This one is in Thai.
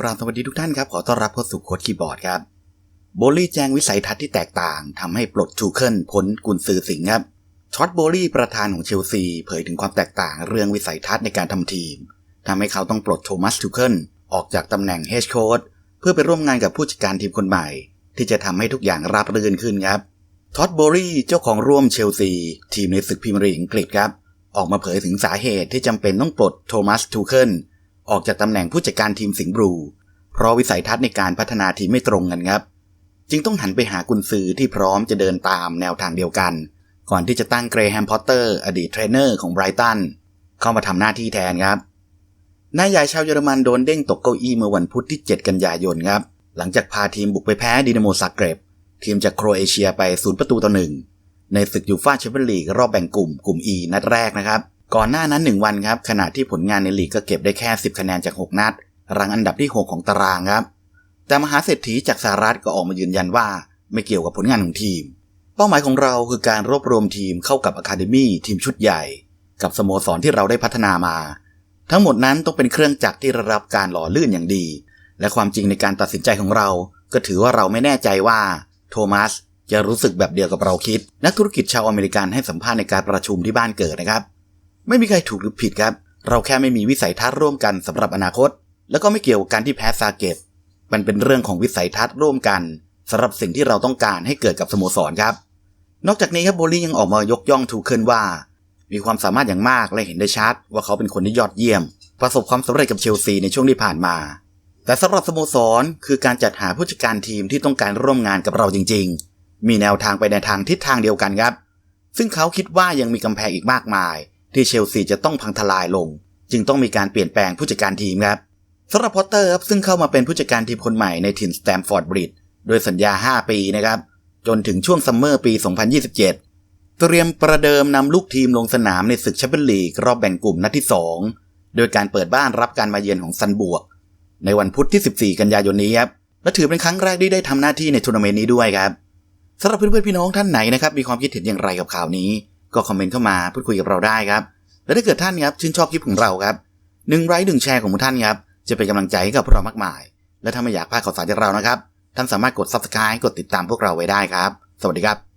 กราบสวัสดีทุกท่านครับ ขอต้อนรับเข้าสู่โค้ดคีย์บอร์ดครับ โบลี่แจงวิสัยทัศน์ที่แตกต่างทำให้ปลดทูเคิลพ้นกุนซือสิงครับช็อตโบลี่ประธานของเชลซี เผยถึงความแตกต่างเรื่องวิสัยทัศน์ในการทำทีมทำให้เขาต้องปลดโทมัสทูเคิลออกจากตำแหน่งเฮดโค้ชเพื่อไปร่วมงานกับผู้จัดการทีมคนใหม่ ที่จะทำให้ทุกอย่างราบรื่นขึ้นครับท็อตโบลี่เจ้าของร่วมเชลซี ทีมในศึกพรีเมียร์ลีกอังกฤษครับออกมาเผยถึงสาเหตุที่จำเป็นต้องปลดโทมัสทูเคิล ออกจากตำแหน่งผู้จัดการทีมสิงห์บลู เพราะวิสัยทัศน์ในการพัฒนาทีมไม่ตรงกันครับ จึงต้องหันไปหากุนซือที่พร้อมจะเดินตามแนวทางเดียวกัน ก่อนที่จะตั้งเกรแฮมพอตเตอร์ อดีตเทรนเนอร์ของไบรตันเข้ามาทำหน้าที่แทนครับนายใหญ่ชาวเยอรมันโดนเด้งตกเก้าอี้เมื่อวันพุธที่ 7 กันยายนครับ หลังจากพาทีมบุกไปแพ้ดินาโมซาเกรบ ทีมจากโครเอเชียไปศูนย์ประตูต่อหนึ่งในศึกยูฟ่าแชมเปี้ยนลีกรอบแบ่งกลุ่มกลุ่ม E นัดแรกนะครับ ก่อนหน้านั้น 1 วันครับขณะที่ผลงานในลีกก็เก็บได้แค่ 10 คะแนนจาก 6 นัด รังอันดับที่ 6 ของตารางครับ แต่มหาเศรษฐีจากสหรัฐก็ออกมายืนยันว่า ไม่เกี่ยวกับผลงานของทีม เป้าหมายของเราคือการรวบรวมทีมเข้ากับอะคาเดมี่ทีมชุดใหญ่ กับสโมสรที่เราได้พัฒนามา ทั้งหมดนั้นต้องเป็นเครื่องจักรที่ระรับการหล่อลื่นอย่างดี และความจริงในการตัดสินใจของเรา ก็ถือว่าเราไม่แน่ใจว่าโทมัสจะรู้สึกแบบเดียวกับเราคิด นักธุรกิจชาวอเมริกันให้สัมภาษณ์ในการประชุมที่บ้านเกิดนะครับ ไม่มีใครถูกหรือผิดครับ เราแค่ไม่มีวิสัยทัศน์ร่วมกันสำหรับอนาคต แล้วก็ไม่เกี่ยวกับการที่แพ้ซาเกตมันเป็นเรื่องของวิสัยทัศน์ร่วมกันสำหรับสิ่งที่เราต้องการให้เกิดกับสโมสรครับ นอกจากนี้ครับโบลี่ยังออกมายกย่องทูเคิลว่า มีความสามารถอย่างมากและเห็นได้ชัดว่าเขาเป็นคนที่ยอดเยี่ยม ประสบความสำเร็จกับเชลซีในช่วงที่ผ่านมา แต่สำหรับสโมสรคือการจัดหาผู้จัดการทีมที่ต้องการร่วมงานกับเราจริง ๆ มีแนวทางไปในทางทิศทางเดียวกันครับ ซึ่งเขาคิดว่ายังมีกำแพงอีกมากมาย ที่เชลซีจะต้องพังทลายลง จึงต้องมีการเปลี่ยนแปลงผู้จัดการทีมครับสำหรับพอตเตอร์ครับซึ่งเข้ามาเป็นผู้จัดการทีมคนใหม่ในถิ่นสแตมฟอร์ดบริดโดยสัญญา 5 ปีนะครับ จนถึงช่วงซัมเมอร์ปี 2027 เตรียมประเดิมนำลูกทีมลงสนามในศึกแชมเปี้ยนลีกรอบแบ่งกลุ่มนัดที่ 2 โดยการเปิดบ้านรับการมาเยือนของซันบวก ในวันพุธที่ 14 กันยายนนี้ครับและถือเป็นครั้งแรกที่ได้ทำหน้าที่ในทัวร์นาเมนต์นี้ด้วยครับสำหรับเพื่อนๆพี่น้องท่านไหนนะครับมีความคิดเห็นอย่างไรกับข่าวนี้ ก็คอมเมนต์เข้ามาพูดคุยกับเราได้ครับ และถ้าเกิดท่านครับชื่นชอบคลิปของเราครับหนึ่งไลค์หนึ่งแชร์ของท่านครับจะเป็นกำลังใจให้กับพวกเรามากมาย และถ้าไม่อยากพลาดข่าวสารจากเรานะครับ ท่านสามารถกด subscribe กดติดตามพวกเราไว้ได้ครับ สวัสดีครับ